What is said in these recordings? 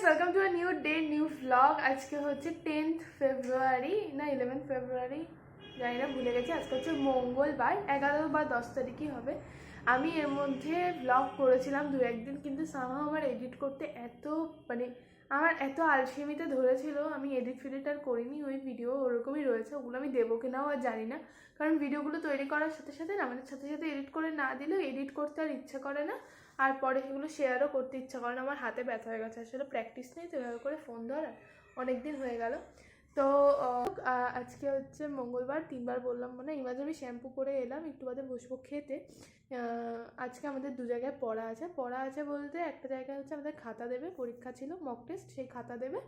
Guys welcome to new day new vlog আজকে হচ্ছে tenth ফেব্রুয়ারি না ইলেভেন্থ ফেব্রুয়ারি জানি না, ভুলে গেছি। আজকে হচ্ছে মঙ্গলবার, এগারো বা দশ তারিখই হবে। আমি এর মধ্যে ভ্লগ করেছিলাম দু একদিন, কিন্তু সামহাও আমার এডিট করতে এত মানে আমার এত আলসেমিতে ধরেছিল। আমি এডিট ফিডিট আর করিনি, ওই ভিডিও ওরকমই রয়েছে, ওগুলো আমি দেবো কিনাও আর জানি না। কারণ ভিডিওগুলো তৈরি করার সাথে সাথে না মানে সাথে সাথে এডিট করে না দিলেও এডিট করতে আর ইচ্ছা করে না। আর পরে সেগুলো শেয়ারও করতে ইচ্ছা করে না, আমার হাতে ব্যথা হয়ে গেছে। আসলে প্র্যাকটিস নেই, তো এভাবে করে ফোন ধরা অনেক দিন হয়ে গেল। তো আজকে হচ্ছে মঙ্গলবার, তিনবার বললাম মানে এই মাঝে আমি শ্যাম্পু করে এলাম, একটু বাদে বসবো খেতে। আজকে আমাদের দু জায়গায় পড়া আছে। পড়া আছে বলতে একটা জায়গায় হচ্ছে আমাদের খাতা দেবে, পরীক্ষা ছিল মক টেস্ট সেই খাতা দেবে।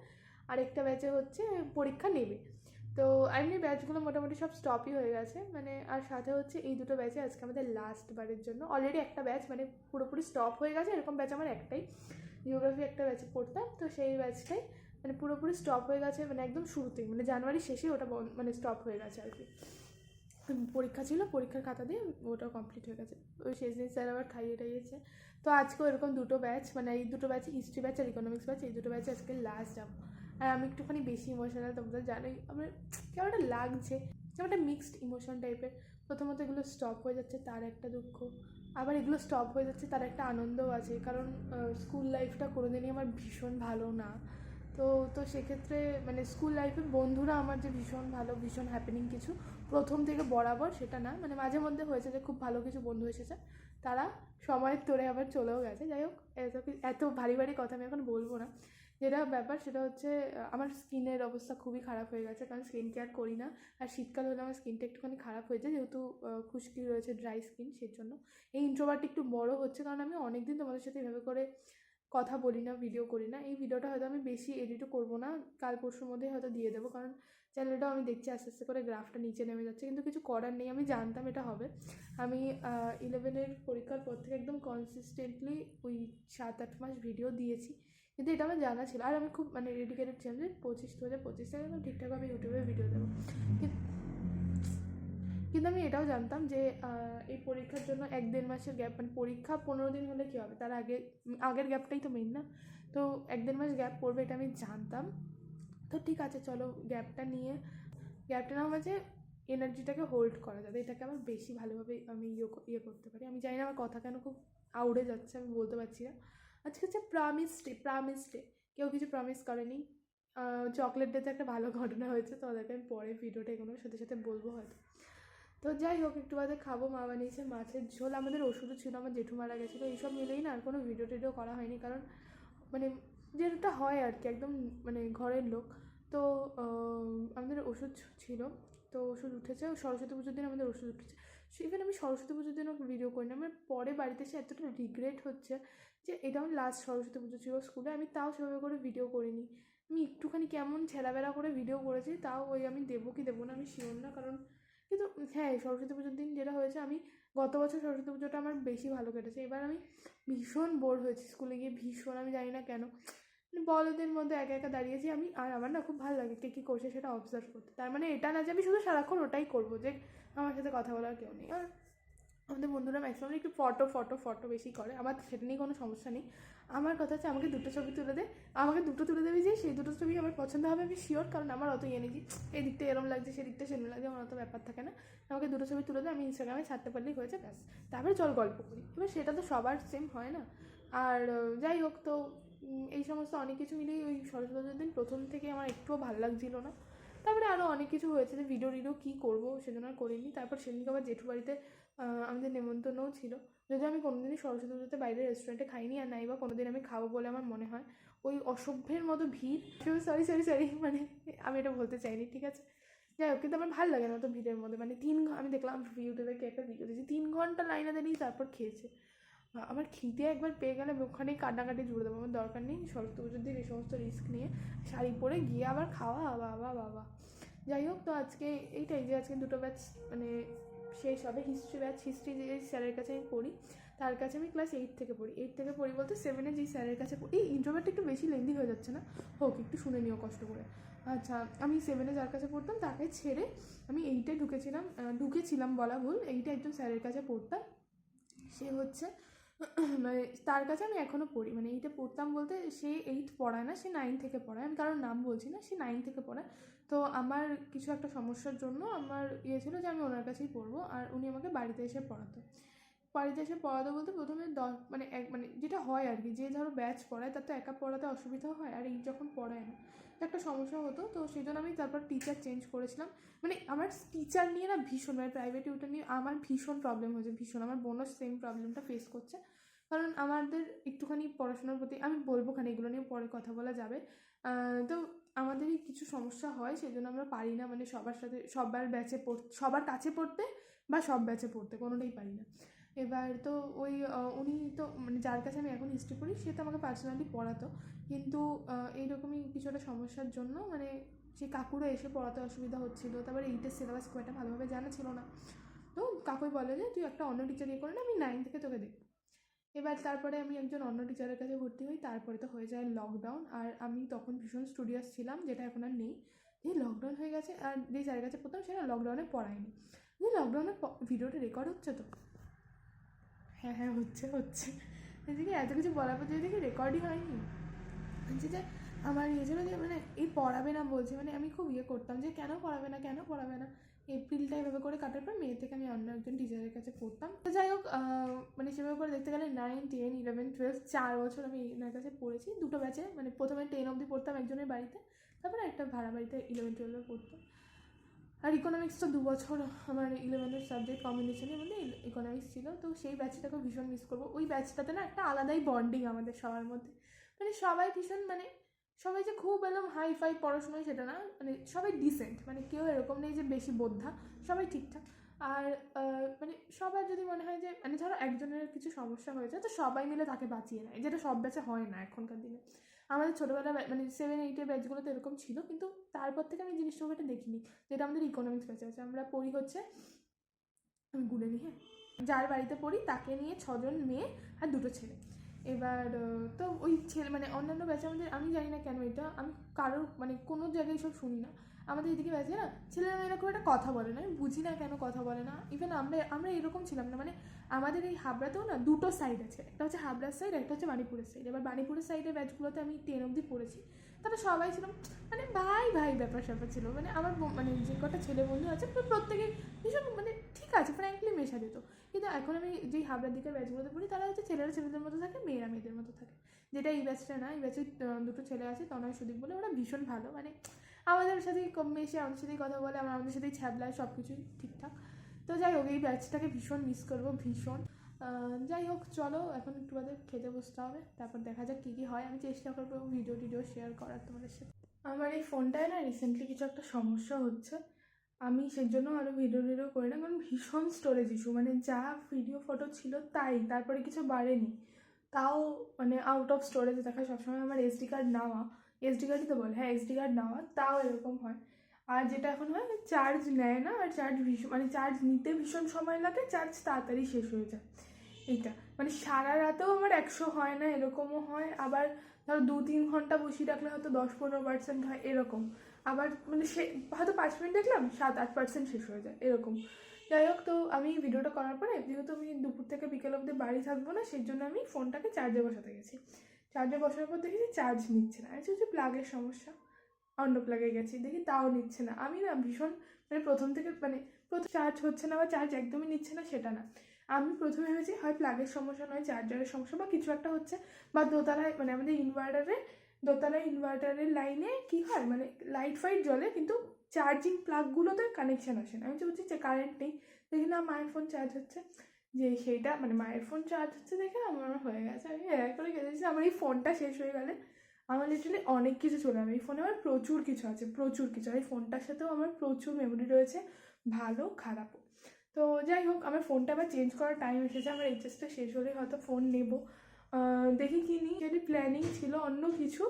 আর একটা ব্যাচে হচ্ছে পরীক্ষা নেবে। তো এমনি ব্যাচগুলো মোটামুটি সব স্টপই হয়ে গেছে। মানে আর সাথে হচ্ছে এই দুটো ব্যাচে আজকে আমাদের লাস্ট বারের জন্য। অলরেডি একটা ব্যাচ মানে পুরোপুরি স্টপ হয়ে গেছে। এরকম ব্যাচ আমার একটাই। জিওগ্রাফি একটা ব্যাচে পড়তাম। তো সেই ব্যাচটাই মানে পুরোপুরি স্টপ হয়ে গেছে। মানে একদম শুরুতেই। মানে জানুয়ারি শেষে ওটা মানে স্টপ হয়ে গেছে আর কি। পরীক্ষা ছিল। পরীক্ষার খাতা দিয়ে ওটা কমপ্লিট হয়ে গেছে। ওই শেষ দিন স্যার আবার খাইয়ে টাইয়েছে। তো আজকেও এরকম দুটো ব্যাচ মানে এই দুটো ব্যাচ হিস্ট্রি ব্যাচ আর ইকোনমিক্স ব্যাচ এই দুটো ব্যাচে আজকে লাস্ট যাব। আর আমি একটুখানি বেশি ইমোশনাল তোমরা জানোই, আমার কেমন একটা লাগছে, কেমন একটা মিক্সড ইমোশন টাইপের প্রথমত এগুলো স্টপ হয়ে যাচ্ছে, তার একটা দুঃখ। আবার এগুলো স্টপ হয়ে যাচ্ছে, তার একটা আনন্দও আছে, কারণ স্কুল লাইফটা কোনোদিনই আমার ভীষণ ভালো না। তো তো সেক্ষেত্রে মানে স্কুল লাইফে বন্ধুরা আমার যে ভীষণ ভালো, ভীষণ হ্যাপেনিং কিছু, প্রথম থেকে বরাবর সেটা না। মানে মাঝে মধ্যে হয়েছে যে খুব ভালো কিছু বন্ধু এসেছে, তারা সময়ের তোরে আবার চলেও গেছে। যাই হোক, এত এত ভারী ভারী কথা আমি এখন বলব না। যেটা ব্যাপার সেটা হচ্ছে আমার স্কিনের অবস্থা খুবই খারাপ হয়ে গেছে, কারণ স্কিন কেয়ার করি না। আর শীতকাল হলে আমার স্কিনটা একটুখানি খারাপ হয়ে যায়, যেহেতু খুশকি রয়েছে ড্রাই স্কিন সেই জন্য এই ইন্ট্রোভার্ট একটু বড় হচ্ছে, কারণ আমি অনেক অনেকদিন তোমাদের সাথে এভাবে করে কথা বলি না ভিডিও করি না। এই ভিডিওটা হয়তো আমি বেশি এডিটও করব না, কাল পরশুর মধ্যে হয়তো দিয়ে দেবো, কারণ চ্যানেলটাও আমি দেখছি আস্তে আস্তে করে গ্রাফটা নিচে নেমে যাচ্ছে, কিন্তু কিছু করার নেই, আমি জানতাম এটা হবে। আমি ইলেভেনের পরীক্ষার পর থেকে একদম কনসিস্টেন্টলি ওই সাত আট মাস ভিডিও দিয়েছি। কিন্তু এটা আমার জানা ছিল। আর আমি খুব মানে ডেডিকেটেড ছিলাম যে পঁচিশ দু হাজার পঁচিশ থেকে ঠিকঠাকভাবে ইউটিউবে ভিডিও দেবো। কিন্তু আমি এটাও জানতাম যে এই পরীক্ষার জন্য এক দেড় মাসের গ্যাপ মানে পরীক্ষা পনেরো দিন হলে কী হবে? তার আগে, আগের গ্যাপটাই তো মেন না। তো এক দেড় মাস গ্যাপ পড়বে এটা আমি জানতাম। তো ঠিক আছে, চলো গ্যাপটা নিয়ে গ্যাপটা না মাঝে এনার্জিটাকে হোল্ড করা যাবে এটাকে আমার বেশি ভালোভাবে আমি ইয়ে ইয়ে করতে পারি। আমি জানি না আমার কথা কেন খুব আউড়ে যাচ্ছে, আমি বলতে পারছি না। আজকে হচ্ছে প্রমিস ডে প্রমিস ডে কেউ কিছু প্রমিস করেনি। চকলেট ডেতে একটা ভালো ঘটনা হয়েছে, তো ওদেরকে আমি পরে ভিডিওটা এগুলোর সাথে সাথে বলব হয়তো। তো যাই হোক, একটু বাদে খাব, মা বানিয়েছে মাছের ঝোল। আমাদের ওষুধও ছিল, আমার জেঠু মারা গেছিল, এইসব মিলেই না আর কোনো ভিডিও টিডিও করা হয়নি। কারণ মানে যেটা হয় আর কি, একদম মানে ঘরের লোক। তো আমাদের ওষুধ ছিল, তো ওষুধ উঠেছে। সরস্বতী পুজোর দিন আমাদের ওষুধ উঠেছে। ইভেন আমি সরস্বতী পুজোর দিনও ভিডিও করি না। আমার পরে বাড়িতে এসে এতটা রিগ্রেট হচ্ছে যে, এটা আমার লাস্ট সরস্বতী পুজো ছিল স্কুলে আমি তাও সেভাবে করে ভিডিও করিনি। আমি একটুখানি কেমন ছেঁড়াবেড়া করে ভিডিও করেছি, তাও ওই আমি দেবো কি দেবো না আমি শিওর না, কারণ কিন্তু হ্যাঁ সরস্বতী পুজোর দিন যেটা হয়েছে, আমি গত বছর সরস্বতী পুজোটা আমার বেশি ভালো কেটেছে। এবার আমি ভীষণ বোর হয়েছি স্কুলে গিয়ে, ভীষণ আমি জানি না কেন। মানে বলদের মধ্যে একা একা দাঁড়িয়েছি আমি, আর আমার না খুব ভালো লাগে কে কী করছে সেটা অবজার্ভ করতে। তার মানে এটা না যে আমি শুধু সারাক্ষণ ওটাই করব যে আমার সাথে কথা বলার কেউ নেই। আর আমাদের বন্ধুরা ম্যাক্সিমাম একটু ফটো ফটো ফটো বেশি করে। আমার সেটা নিয়ে কোনো সমস্যা নেই। আমার কথা হচ্ছে আমাকে দুটো ছবি তুলে দে। আমাকে দুটো তুলে দেবে যে, সেই দুটো ছবি আমার পছন্দ হবে, আমি শিওর কারণ আমার অত ইয়ে যে এই দিকটা এরম লাগছে সেই দিকটা সেরম লাগছে, আমার অত ব্যাপার থাকে না। আমাকে দুটো ছবি তুলে দে, আমি ইনস্টাগ্রামে ছাড়তে পারলেই হয়েছে, ব্যাস। তারপরে চল গল্প করি। এবার সেটা তো সবার সেম হয় না। আর, যাই হোক, তো এই সমস্ত অনেক কিছু মিলেই ওই সরস্বতী দিন প্রথম থেকে আমার একটুও ভালো লাগছিল না। তারপরে আরও অনেক কিছু হয়েছে যে ভিডিও টিডিও কী করব সেজন্য আর করিনি। তারপর সেদিনকে আবার জেঠু বাড়িতে আমাদের নেমন্তন্নও ছিল। যদি আমি কোনোদিনই সরস্বতী পুজোতে বাইরে রেস্টুরেন্টে খাইনি আর নাই বা কোনোদিন আমি খাব বলে আমার মনে হয়। ওই অসভ্যের মতো ভিড়। সরি সরি সরি মানে আমি এটা বলতে চাইনি, ঠিক আছে? যাই হোক, কিন্তু আমার ভালো লাগে না তো ভিড়ের মধ্যে। মানে তিন আমি দেখলাম ইউটিউবে কে একটা ভিডিও দিয়েছি। তিন ঘণ্টা লাইনে দাঁড়িয়ে তারপর খেয়েছে। আমার খিদে একবার পেয়ে গেলে আমি ওখানেই কান্নাকাটি জুড়ে দেবো, আমার দরকার নেই। সরস্বতী পুজোর দিন এই সমস্ত রিস্ক নিয়ে শাড়ি পরে গিয়ে আবার খাওয়া বাবা বাবা যাই হোক, তো আজকে এইটাই যে আজকে দুটো ব্যাচ মানে শেষ হবে হিস্ট্রি ব্যাচ হিস্ট্রি যে স্যারের কাছে আমি পড়ি, তার কাছে আমি ক্লাস এইট থেকে পড়ি। এইট থেকে পড়ি বলতে সেভেনে যেই স্যারের কাছে পড়ি। এই ইন্ট্রোভারটা একটু বেশি লেন্দি হয়ে যাচ্ছে না? হোক, একটু শুনে নিও কষ্ট করে। আচ্ছা আমি সেভেনে যার কাছে পড়তাম, তাকে ছেড়ে আমি এইটে ঢুকেছিলাম ঢুকেছিলাম বলা ভুল এইটা একজন স্যারের কাছে পড়তাম। সে হচ্ছে মানে তার কাছে আমি এখনও পড়ি মানে এইটে পড়তাম বলতে সে এইট পড়ায় না, সে নাইন থেকে পড়ায়। আমি কারোর নাম বলছি না, সে নাইন থেকে পড়ায়। তো আমার কিছু একটা সমস্যার জন্য আমার ইয়ে ছিল যে আমি ওনার কাছেই পড়ব আর উনি আমাকে বাড়িতে এসে পড়াতো। বাড়িতে এসে পড়াতো বলতে প্রথমে দশ মানে এক মানে যেটা হয় আর কি, যে ধরো ব্যাচ পড়ায় তার তো একা পড়াতে অসুবিধা হয় আর এই যখন পড়ায় না একটা সমস্যা হতো, তো সেই জন্য আমি তারপর টিচার চেঞ্জ করেছিলাম। মানে আমার টিচার নিয়ে না ভীষণ মানে প্রাইভেট টিউটার নিয়ে আমার ভীষণ প্রবলেম হয়েছে, ভীষণ। আমার বোনও সেম প্রবলেমটা ফেস করছে। কারণ আমাদের একটুখানি পড়াশোনার প্রতি, আমি বলব খানি এগুলো নিয়ে পরে কথা বলা যাবে। তো আমাদেরই কিছু সমস্যা হয় সেই জন্য আমরা পারি না মানে সবার সাথে, সবার ব্যাচে পড়, সবার কাছে পড়তে বা সব ব্যাচে পড়তে, কোনোটাই পারি না। এবার তো ওই উনি তো মানে যার কাছে আমি এখন হিস্ট্রি পড়ি, সে তো আমাকে পার্সোনালি পড়াতো। কিন্তু এইরকমই কিছু একটা সমস্যার জন্য মানে সেই কাকুরও এসে পড়াতে অসুবিধা হচ্ছিল, তারপরে এইটের সিলেবাস খুব একটা ভালোভাবে জানা ছিল না। তো কাকুই বলে যে, তুই একটা অন্য টিচার ইয়ে করে না, আমি নাইন থেকে তোকে দেখব। এবার তারপরে আমি একজন অন্য টিচারের কাছে ভর্তি হই, তারপরে তো হয়ে যায় লকডাউন আর আমি তখন ভীষণ স্টুডিয়াস ছিলাম, যেটা এখন আর নেই। এই লকডাউন হয়ে গেছে, আর যে স্যারের কাছে পড়তাম সেটা লকডাউনে পড়ায়নি। যে লকডাউনে ভিডিওটা রেকর্ড হচ্ছে তো? হ্যাঁ হ্যাঁ হচ্ছে হচ্ছে। এদিকে এত কিছু বলার পর দেখি রেকর্ডই হয়নি। বলছি যে, আমার ইয়ে ছিল যে মানে এই পড়াবে না, বলছে। মানে আমি খুব ইয়ে করতাম যে, কেন পড়াবে না, কেন পড়াবে না? এপ্রিলটা এভাবে করে কাটার পর মে থেকে আমি অন্য একজন টিচারের কাছে পড়তাম। তো যাই হোক মানে সেভাবে করে দেখতে গেলে নাইন টেন ইলেভেন টুয়েলভ চার বছর আমি এনার কাছে পড়েছি। দুটো ব্যাচে মানে প্রথমে টেন অবধি পড়তাম একজনের বাড়িতে। তারপরে একটা ভাড়া বাড়িতে ইলেভেন টুয়েলভে পড়তাম। আর ইকোনমিক্স তো দু বছর আমার ইলেভেনের সাবজেক্ট কম্বিনেশনের মধ্যে ইকোনমিক্স ছিল। তো সেই ব্যাচটাকে ভীষণ মিস করব। ওই ব্যাচটাতে না একটা আলাদাই বন্ডিং আমাদের সবার মধ্যে। মানে সবাই ভীষণ মানে সবাই যে খুব এরকম হাই ফাই পড়াশোনায় সেটা না মানে সবাই ডিসেন্ট মানে কেউ এরকম নেই যে বেশি বোদ্ধা, সবাই ঠিকঠাক। আর মানে সবার যদি মনে হয় যে মানে ধরো একজনের কিছু সমস্যা হয়েছে, তো সবাই মিলে তাকে বাঁচিয়ে নেয়, যেটা সব ব্যাচে হয় না এখনকার দিনে। আমাদের ছোটোবেলা মানে সেভেন এইটের ব্যাচগুলোতে এরকম ছিল, কিন্তু তারপর থেকে আমি জিনিসটা ওখানে দেখিনি, যেটা আমাদের ইকোনমিক্স ব্যাচ আছে। আমরা পড়ি হচ্ছে, আমি গুলে নিই হ্যাঁ? যার বাড়িতে পড়ি, তাকে নিয়ে ছজন মেয়ে আর দুটো ছেলে। এবার তো ওই ছেলে মানে অন্যান্য ব্যাচে আমাদের আমি জানি না কেন এটা, আমি কারোর মানে কোনো জায়গায় সব শুনি না। আমাদের এদিকে ব্যাচে না, ছেলেরা মেয়েরা খুব একটা কথা বলে না। আমি বুঝি না কেন কথা বলে না। ইভেন আমরা আমরা এরকম ছিলাম না। মানে আমাদের এই হাবড়াতেও না দুটো সাইড আছে। একটা হচ্ছে হাবড়ার সাইড একটা হচ্ছে বাণীপুরের সাইড এবার বাণীপুরের সাইডের ব্যাচগুলোতে আমি টেন অবধি পড়েছি। তারা সবাই ছিল মানে ভাই ভাই ব্যাপার স্যাপার ছিল। মানে আমার মানে যে কটা ছেলে বন্ধু আছে প্রত্যেকে ভীষণ মানে ঠিক আছে ফ্র্যাঙ্কলি মেশা যেত। কিন্তু এখন আমি যেই হাবড়ার দিকের ব্যাচগুলোতে পড়ি, তারা হচ্ছে ছেলেরা ছেলেদের মতো থাকে, মেয়েরা মেয়েদের মতো থাকে। যেটা এই ব্যাচটা না, এই ব্যাচে দুটো ছেলে আছে, তনয় সুদীপ বলে, ওরা ভীষণ ভালো। মানে আমাদের সাথেই কম বেশি আমাদের সাথেই কথা বলে, আমরা আমাদের সাথেই ছ্যাবলায় সব কিছুই ঠিকঠাক। তো যাই হোক, এই ব্যাচটাকে ভীষণ মিস করব, ভীষণ। যাই হোক, চলো, এখন একটু বাদে খেতে বসতে হবে। তারপর দেখা যাক কী কী হয়। আমি চেষ্টা করব ভিডিও টিডিও শেয়ার করার তোমাদের সাথে। আমার এই ফোনটায় না রিসেন্টলি কিছু একটা সমস্যা হচ্ছে। আমি সেই জন্য আরও ভিডিও টিডিও করি না, কারণ ভীষণ স্টোরেজ ইস্যু মানে যা ভিডিও ফটো ছিল তাই, তারপরে কিছু বাড়েনি। তাও মানে আউট অফ স্টোরেজে দেখা সবসময় আমার এসডি কার্ড নেওয়া। এসডি কার্ডই তো বলে হ্যাঁ এসডি কার্ড নেওয়া তাও এরকম হয়। আর যেটা এখন হয় চার্জ নেয় না, আর চার্জ ভীষণ মানে চার্জ নিতে ভীষণ সময় লাগে চার্জ তাড়াতাড়ি শেষ হয়ে যায়। এইটা মানে সারা রাতেও আমার একশো হয় না, এরকমও হয়। আবার ধরো দু তিন ঘণ্টা বসিয়ে রাখলে হয়তো দশ পনেরো পার্সেন্ট হয়, এরকম। আবার মানে সে, হয়তো পাঁচ মিনিট দেখলাম, সাত আট পার্সেন্ট শেষ হয়ে যায়, এরকম। যাই হোক, তো আমি ভিডিওটা করার পরে, যেহেতু আমি দুপুর থেকে বিকেল অবধি বাড়ি থাকব না, সেই জন্য আমি ফোনটাকে চার্জে বসাতে গেছি। চার্জে বসার পর দেখি চার্জ নিচ্ছে না। আমি হচ্ছে প্লাগের সমস্যা। অন্য প্লাগে গেছি, দেখি তাও নিচ্ছে না। আমি না ভীষণ মানে প্রথম থেকে মানে প্রথম চার্জ হচ্ছে না বা চার্জ একদমই নিচ্ছে না সেটা না। আমি প্রথমে ভেবেছি হয় প্লাগের সমস্যা নয় চার্জারের সমস্যা বা কিছু একটা হচ্ছে। বা দোতলায় মানে আমাদের ইনভার্টারে দোতলায় ইনভার্টারের লাইনে কি হয়? মানে লাইট ফাইট জ্বলে কিন্তু চার্জিং প্লাগগুলোতে কানেকশন আসে না। আমি তো বলছি যে কারেন্ট নেই। দেখি না, মায়ের ফোন চার্জ হচ্ছে। যে সেইটা মানে মায়ের ফোন চার্জ হচ্ছে দেখে আমার হয়ে গেছে। আমি হ্যাঁ করে গেছি আমার এই ফোনটা শেষ হয়ে গেলে আমার লিটারালি অনেক কিছু চলে যাবে। এই ফোনে আমার প্রচুর কিছু আছে, প্রচুর কিছু। আর এই ফোনটার সাথেও আমার প্রচুর মেমোরি রয়েছে, ভালো, খারাপও। তো যাই হোক, আমার ফোনটা আবার চেঞ্জ করার টাইম এসেছে। আমার এইচএসটা শেষ হলে হয়তো ফোন নেব। দেখি কি নিই। যদি প্ল্যানিং ছিল অন্য কিছু,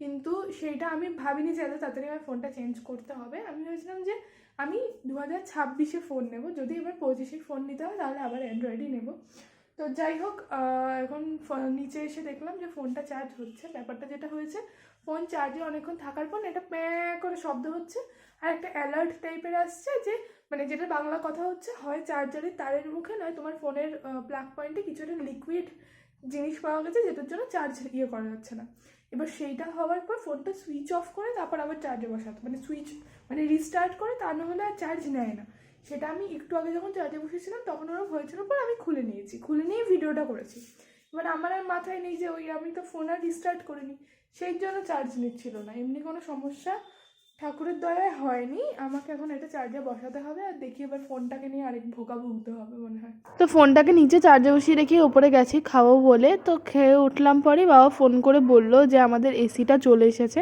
কিন্তু সেইটা আমি ভাবিনি যে এত তাড়াতাড়ি আমার ফোনটা চেঞ্জ করতে হবে। আমি ভেবেছিলাম যে আমি দু হাজার ছাব্বিশে ফোন নেব। যদি এবার পঁচিশে ফোন নিতে হয়, তাহলে আবার অ্যান্ড্রয়েডই নেব। তো যাই হোক এখন নিচে এসে দেখলাম যে ফোনটা চার্জ হচ্ছে। ব্যাপারটা যেটা হয়েছে ফোন চার্জে অনেকক্ষণ থাকার পর এটা প্যাঁ করে শব্দ হচ্ছে, আর একটা অ্যালার্ট টাইপের আসছে যে মানে যেটা বাংলা কথা হচ্ছে, হয় চার্জারের তারের মুখে, নয় তোমার ফোনের প্লাগ পয়েন্টে কিছু একটা লিকুইড জিনিস পাওয়া গেছে, যেটার জন্য চার্জ ইয়ে করা যাচ্ছে না। এবার সেইটা হওয়ার পর ফোনটা সুইচ অফ করে তারপর আবার চার্জে বসাতে মানে সুইচ মানে রিস্টার্ট করে তা না হলে আর চার্জ নেয় না। সেটা আমি একটু আগে যখন চার্জে বসেছিলাম, তখন ওরা হয়েছিল, পর আমি খুলে নিয়েছি। খুলে নিয়ে ভিডিওটা করেছি। এবার আমার আর মাথায় নেই যে ওই আমি তো ফোন আর রিস্টার্ট করিনি। সেই জন্য চার্জ নিচ্ছিল না। এমনি কোনো সমস্যা ঠাকুরের দয়ায় হয়নি। আমাকে এখন এটা চার্জে বসাতে হবে আর দেখি এবার ফোনটাকে নিয়ে আরেক ভোকা ভুগতে হবে মনে হয়। তো ফোনটাকে নিচে চার্জে বসিয়ে রেখে ওপরে গেছি খাব বলে। তো খেয়ে উঠলাম পরে বাবা ফোন করে বলল যে আমাদের এসিটা চলে এসেছে।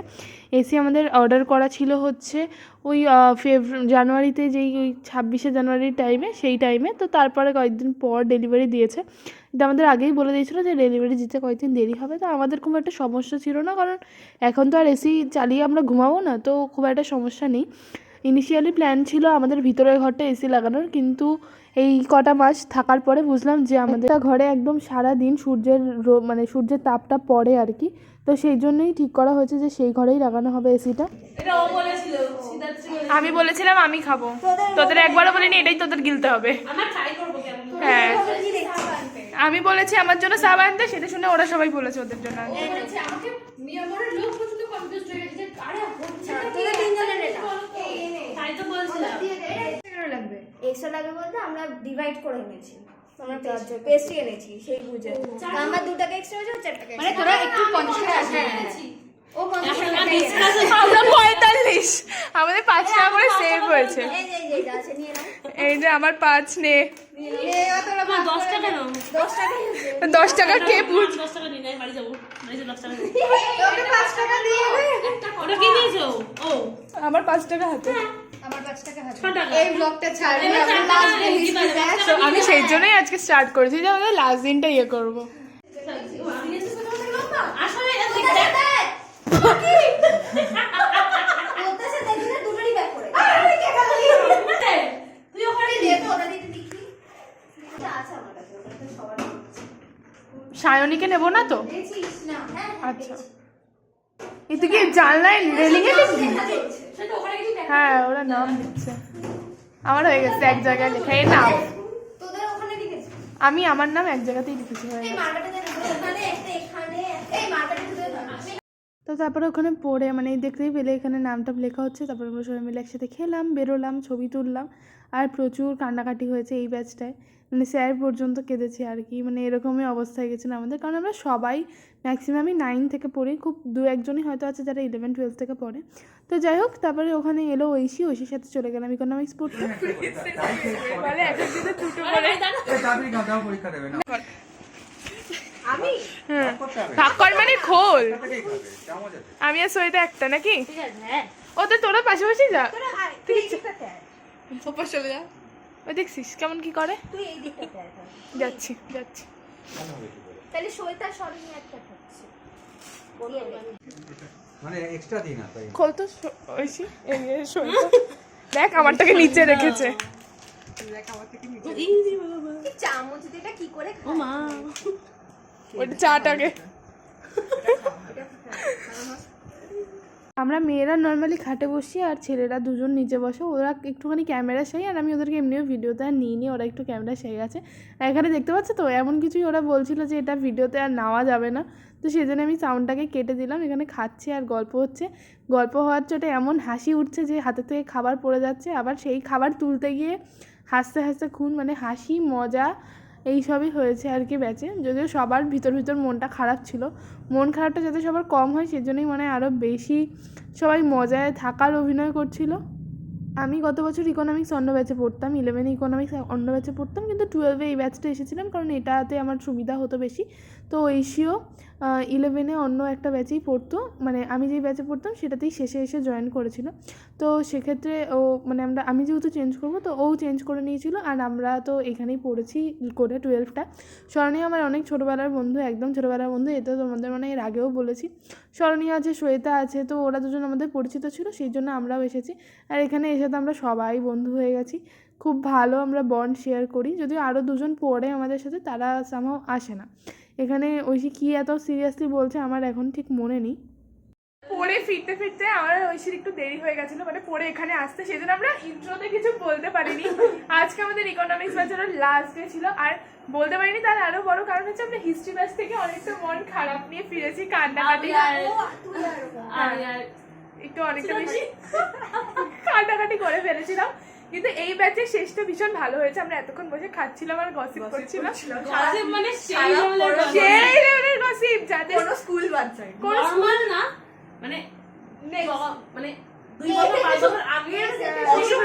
এসি আমাদের অর্ডার করা ছিল হচ্ছে ওই ফেব্রু জানুয়ারিতে যেই ওই ছাব্বিশে জানুয়ারির টাইমে সেই টাইমে তো তারপরে কয়েকদিন পর ডেলিভারি দিয়েছে। এটা আমাদের আগেই বলে দিয়েছিলো যে ডেলিভারি দিতে কয়েকদিন দেরি হবে, তো আমাদের খুব একটা সমস্যা ছিল না, কারণ এখন তো আর এসি চালিয়ে আমরা ঘুমাবো না, তো খুব একটা সমস্যা নেই। ইনিশিয়ালি প্ল্যান ছিল আমাদের ভিতরের ঘরটা এসি লাগানোর, কিন্তু এই কটা মাস থাকার পরে বুঝলাম যে আমাদের ঘরে একদম সারা দিন সূর্যের রো- মানে সূর্যের তাপটা পড়ে আর কি। তো সেই জন্যই ঠিক করা হয়েছে যে সেই ঘরেই লাগানো হবে এসিটা। আমি বলেছিলাম আমি খাব। তোদের একবারও বলিনি এটাই তোদের গিলতে হবে। হ্যাঁ। আমি বলেছি আমার জন্য সাব আনতে সেটা শুনে ওরা সবাই বলেছে ওদের জন্য। এক্সট্রা লাগে বলতে আমরা ডিভাইড করে এনেছি। আমরা পেস্ট্রি এনেছি সেই বুঝে তো আমার দু টাকা এক্সট্রা হয়েছে চার টাকা মানে তোরা একটু পঞ্চাশ টাকা ও আমরা পঁয়তাল্লিশ। আমাদের পাঁচ টাকা করে সেভ হয়েছে। এই যে এই যে এটা আছে নিয়ে নাও। এই যে আমার পাঁচ নে। এই অতটা ভাগ দশ টাকা কে নিয়েছো? আমার পাঁচ টাকা হাতে। আমি সেই জন্যই আজকে স্টার্ট করেছি যে আমাদের লাস্ট দিনটা ইয়ে করব। তুই। সায়নীকে নেব না তো? হ্যাঁ, হ্যাঁ, আচ্ছা। এতে কি জানলায় রেলিং এ লিখবি দেখা যাচ্ছে। সেটা ওখানে কিছু দেখ হ্যাঁ ওরা নাম দিচ্ছে। আমার হয়ে গেছে এক জায়গায় লেখা। এই নাম আমি আমার নাম এক জায়গাতেই লিখেছি হয়ে গেছে। তো তারপরে ওখানে পড়ে মানে এই দেখতেই পেলে এখানে নামটা লেখা হচ্ছে। তারপরে আমরা সবাই মিলে একসাথে খেলাম বেরোলাম ছবি তুললাম। আর প্রচুর কান্নাকাটি হয়েছে এই ব্যাচটায় মানে স্যার পর্যন্ত কেঁদেছে আর কি। মানে এরকমই অবস্থায় গেছিল আমাদের। কারণ আমরা সবাই ম্যাক্সিমামই নাইন থেকে পড়ি। খুব দু একজনই হয়তো আছে যারা ইলেভেন টুয়েলভ থেকে পড়ে। তো যাই হোক তারপরে ওখানে এলো ঐশী। ঐশীর সাথে চলে গেলাম ইকোনমিক্স পড়তে। বলে এক একদিনে দুটো করে তাড়াতাড়ি গাঁদাও পরীক্ষা দেবে না আমি? হ্যাঁ। মানে খোল। আমি আর সইটা একটা নাকি? হ্যাঁ। ও তো তোরা পাশাপাশি যা। তুই ওপর চলে যা। ওই দেখছিস কেমন কি করে? তুই এই দিকটাতে যাচ্ছি যাচ্ছি। তাহলে সৈতা স্মরণী একটা থাকছে মানে এক্সট্রা দিই না তাই খোল তো ঐশী এই দেখ আমারটাকে নিচে রেখেছে। এই যে বাবা। চামচ দিয়ে এটা কি করে খায়? মা। ওটা চাটাকে। আমরা মেয়েরা নর্মালি খাটে বসি আর ছেলেরা দুজন নিচে বসে। ওরা একটুখানি ক্যামেরা সেই আর আমি ওদেরকে এমনিও ভিডিওতে আর নিয়ে নিই ওরা একটু ক্যামেরা সেই আছে। এখানে দেখতে পাচ্ছ তো, এমন কিছুই ওরা বলছিল যে এটা ভিডিওতে আর নেওয়া যাবে না। তো সেই জন্য আমি সাউন্ডটাকে কেটে দিলাম, এখানে খাচ্ছে আর গল্প হচ্ছে। গল্প হওয়ার চোটে এমন হাসি উঠছে যে হাতে থেকে খাবার পড়ে যাচ্ছে। আবার সেই খাবার তুলতে গিয়ে হাসতে হাসতে খুন মানে হাসি, মজা এই সবই হয়েছে আর কি ব্যাচে যদিও সবার ভিতর ভিতর মনটা খারাপ ছিল। মন খারাপটা যাতে সবার কম হয় সেজন্যই মনে হয় আরও বেশি সবাই মজায় থাকার অভিনয় করছিল। আমি গত বছর ইকোনমিক্স অন্য ব্যাচে পড়তাম ইলেভেনে ইকোনমিক্স অন্য ব্যাচে পড়তাম, কিন্তু টুয়েলভে এই ব্যাচটা এসেছিলাম, কারণ এটাতে আমার সুবিধা হতো বেশি। তো ঐশীও ইলেভেনে অন্য একটা ব্যাচেই পড়তো। মানে আমি যেই ব্যাচে পড়তাম, সেটাতেই শেষে এসে জয়েন করেছিল। তো সেক্ষেত্রে ও মানে আমরা, আমি যেহেতু চেঞ্জ করব, তো ও চেঞ্জ করে নিয়েছিল। আর আমরা তো এখানেই পড়েছি করে টুয়েলভটা স্মরণীয়, আমার অনেক ছোটোবেলার বন্ধু, একদম ছোটোবেলার বন্ধু এটা তোমাদের মানে এর আগেও বলেছি। স্মরণীয় আছে, শ্বেতা আছে, তো ওরা দুজন আমাদের পরিচিত ছিল, সেই জন্য আমরাও এসেছি। আর এখানে এসে তো আমরা সবাই বন্ধু হয়ে গেছি। খুব ভালো আমরা বন্ড শেয়ার করি। যদিও আরও দুজন পড়ে আমাদের সাথে, তারা সামহাও আসে না। এখানে ওই ঐশী কী এত সিরিয়াসলি বলছে আমার এখন ঠিক মনে নেই। পরে ফিরতে ফিরতে আমার ঐশীর একটু দেরি হয়ে গেছিল মানে পরে এখানে আসতে সেজন্য আমরা ইন্ট্রোতে কিছু বলতে পারিনি। আজকে আমাদের ইকোনমিক্স ব্যাচের লাস্ট ডে ছিল আর বলতে পারিনি তার আরও বড় কারণ হচ্ছে আমরা হিস্ট্রি ব্যাচ থেকে অনেকটা মন খারাপ নিয়ে ফিরেছি কান্নাকাটি। আর একটু অনেকটা বেশি কান্নাকাটি করে ফেলেছিলাম। কিন্তু এই ব্যাচের শেষটা ভীষণ ভালো হয়েছে। আমরা এতক্ষণ বসে খাচ্ছিলাম আর গসিপ করছিলাম। মানে সেই লেভেলের সেই লেভেলের গসিপ যাদের কোনো স্কুল বাচ্চা নর্মাল না মানে মানে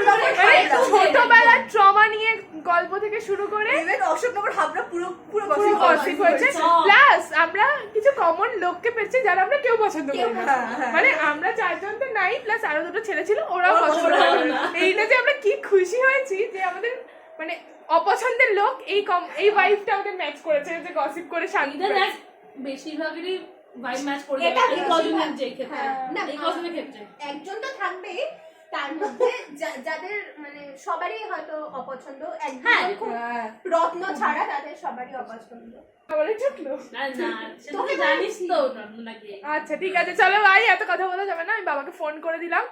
মানে ছোটবেলার ট্রমা নিয়ে গল্প থেকে শুরু করে অশোকনগর হাবড়া পুরো পুরো পুরো গসিপ হয়েছে। প্লাস আমরা কিছু কমন লোককে পেয়েছি যারা আমরা কেউ পছন্দ করি না। মানে আমরা চারজন তো নাই প্লাস আরও দুটো ছেলে ছিল ওরাও পছন্দ পছন্দ করে। এইটা যে আমরা কি খুশি হয়েছি যে আমাদের মানে অপছন্দের লোক এই কম এই ওয়াইফটা আমাকে ম্যাচ করেছে যে গসিপ করে শান্তি ইদার পেয়েছে। এক বেশিরভাগই ভাই ম্যাচ করে এটা এই কজনের যে ক্ষেত্রে। হ্যাঁ। না এই কজনের ক্ষেত্রে। একজন তো থাকবেই তার মধ্যে যাদের মানে সবারই হয়তো অপছন্দ একজন হ্যাঁ। খুব রত্ন ছাড়া তাদের সবারই অপছন্দ। আচ্ছা ঠিক আছে চলো ভাই এত কথা বলা যাবে না আমি বাবাকে ফোন করে দিলাম।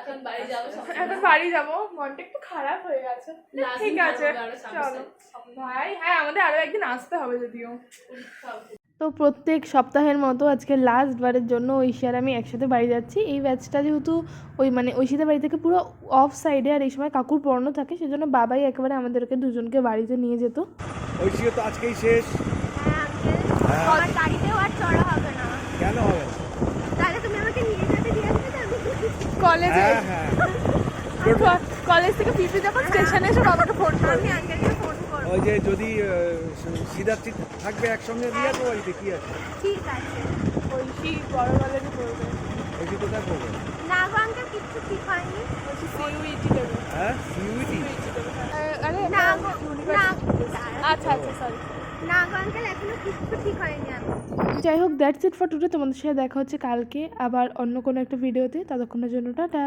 এখন বাড়ি যাব বাড়ি যাব মনটা একটু খারাপ হয়ে গেছে। ঠিক আছে চলো। ভাই হ্যাঁ আমাদের আরও একদিন আসতে হবে যদিও। তো প্রত্যেক সপ্তাহের মতো আজকে লাস্ট বারের জন্য ঐশী আর আমি একসাথে বাড়ি যাচ্ছি। এই ব্যাচটা যেহেতু ওই মানে ঐশীদের বাড়ি থেকে পুরো অফ সাইডে আর এই সময় কাকুর পড়ানো থাকে সেজন্য বাবাই একেবারে আমাদেরকে দুজনকে বাড়িতে নিয়ে যেত। ঐশীও তো আজকেই শেষ। হ্যাঁ। আর হবে না। কেন হবে? তাহলে তুমি আমাকে নিয়ে যেতে দিয়ে কলেজে। হ্যাঁ হ্যাঁ। কলেজ থেকে পিপি যখন স্টেশনে এসে বাবাকে ফোন আমি আঙ্কেলকে ফোন ওই যে যদি সিদ্ধার্থী থাকবে একসঙ্গে দিয়ে আসব বাড়িতে কি আছে? ঠিক আছে। ঐশী বড় কলেজে পড়বে ঐশী কোথায় করবে না গো আঙ্কেল কিচ্ছু ঠিক হয়নি। ঐশী সিইউইটি দেবে। হ্যাঁ? সিউইটি আরে না গো আচ্ছা আচ্ছা সরি না গো আঙ্কেল এখনও কিচ্ছু ঠিক হয়নি আমি যাই হোক দ্যাটস ইট ফর টুডে তোমাদের সাথে দেখা হচ্ছে কালকে আবার অন্য কোনো একটা ভিডিওতে ততক্ষণের জন্য টাটা।